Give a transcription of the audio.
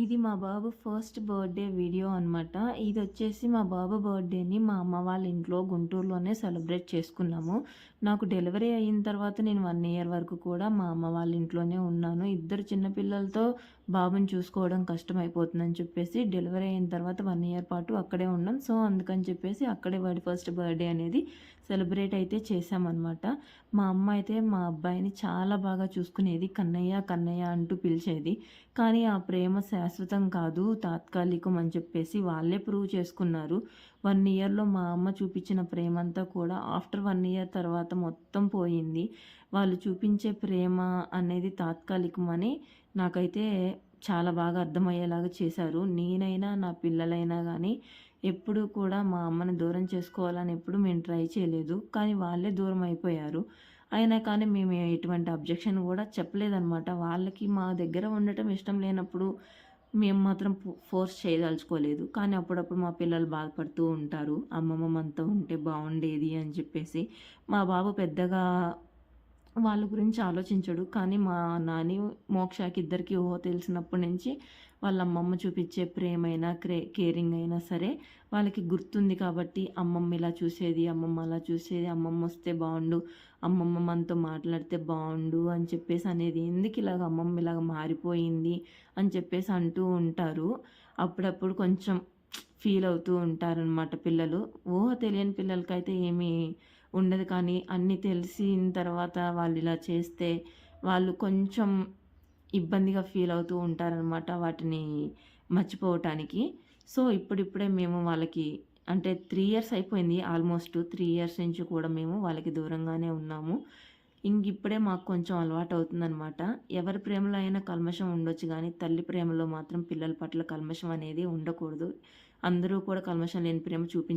ఇది మా బాబు first birthday video అనమాట ఇది వచ్చేసి మా బాబు బర్త్డేని మా అమ్మ వాళ్ళ ఇంట్లో గుంటూరులోనే సెలబ్రేట్ చేసుకున్నాము. నాకు డెలివరీ అయిన తర్వాత నేను వన్ ఇయర్ వరకు కూడా మా అమ్మ వాళ్ళ ఇంట్లోనే ఉన్నాను. ఇద్దరు చిన్నపిల్లలతో బాబుని చూసుకోవడం కష్టమైపోతుందని చెప్పేసి డెలివరీ అయిన తర్వాత వన్ ఇయర్ పాటు అక్కడే ఉన్నాం. సో అందుకని చెప్పేసి అక్కడే వాడి ఫస్ట్ బర్త్డే అనేది సెలబ్రేట్ అయితే చేశామన్నమాట. మా అమ్మ అయితే మా అబ్బాయిని చాలా బాగా చూసుకునేది కన్నయ్య కన్నయ్య అంటూ పిలిచేది. కానీ ఆ ప్రేమ శాశ్వతం కాదు తాత్కాలికం అని చెప్పేసి వాళ్ళే ప్రూవ్ చేసుకున్నారు. వన్ ఇయర్లో మా అమ్మ చూపించిన ప్రేమ అంతా కూడా ఆఫ్టర్ వన్ ఇయర్ తర్వాత మొత్తం పోయింది. వాళ్ళు చూపించే ప్రేమ అనేది తాత్కాలికం అని నాకైతే చాలా బాగా అర్థమయ్యేలాగా చేశారు. నేనైనా నా పిల్లలైనా కానీ ఎప్పుడు కూడా మా అమ్మని దూరం చేసుకోవాలని ఎప్పుడు మేము ట్రై చేయలేదు. కానీ వాళ్ళే దూరం అయిపోయారు. అయినా కానీ మేము ఎటువంటి అబ్జెక్షన్ కూడా చెప్పలేదన్నమాట. వాళ్ళకి మా దగ్గర ఉండటం ఇష్టం లేనప్పుడు మేము మాత్రం ఫోర్స్ చేయదలుచుకోలేదు. కానీ అప్పుడప్పుడు మా పిల్లలు బాధపడుతూ ఉంటారు. అమ్మమ్మ మనతో ఉంటే బాగుండేది అని చెప్పేసి. మా బాబు పెద్దగా వాళ్ళ గురించి ఆలోచించడు. కానీ మా నాని మోక్షకి ఇద్దరికి ఊహ తెలిసినప్పటి నుంచి వాళ్ళ అమ్మమ్మ చూపించే ప్రేమైనా క్రే కేరింగ్ అయినా సరే వాళ్ళకి గుర్తుంది కాబట్టి అమ్మమ్మ ఇలా చూసేది అమ్మమ్మ అలా చూసేది అమ్మమ్మ వస్తే బాగుండు అమ్మమ్మ మనతో మాట్లాడితే బాగుండు అని చెప్పేసి అనేది ఎందుకు ఇలాగ అమ్మమ్మ ఇలాగ మారిపోయింది అని చెప్పేసి అంటూ ఉంటారు. అప్పుడప్పుడు కొంచెం ఫీల్ అవుతూ ఉంటారనమాట పిల్లలు. ఊహ తెలియని పిల్లలకైతే ఏమీ ఉండదు. కానీ అన్నీ తెలిసిన తర్వాత వాళ్ళు ఇలా చేస్తే వాళ్ళు కొంచెం ఇబ్బందిగా ఫీల్ అవుతూ ఉంటారనమాట వాటిని మర్చిపోవటానికి. సో ఇప్పుడిప్పుడే మేము వాళ్ళకి అంటే త్రీ ఇయర్స్ అయిపోయింది. ఆల్మోస్ట్ త్రీ ఇయర్స్ నుంచి కూడా మేము వాళ్ళకి దూరంగానే ఉన్నాము. ఇంక ఇప్పుడే మాకు కొంచెం అలవాటు అవుతుందనమాట ఎవరి ప్రేమలో అయినా కల్మషం ఉండొచ్చు కానీ తల్లి ప్రేమలో మాత్రం పిల్లల పట్ల కల్మషం అనేది ఉండకూడదు. అందరూ కూడా కల్మషం లేని ప్రేమ చూపించారు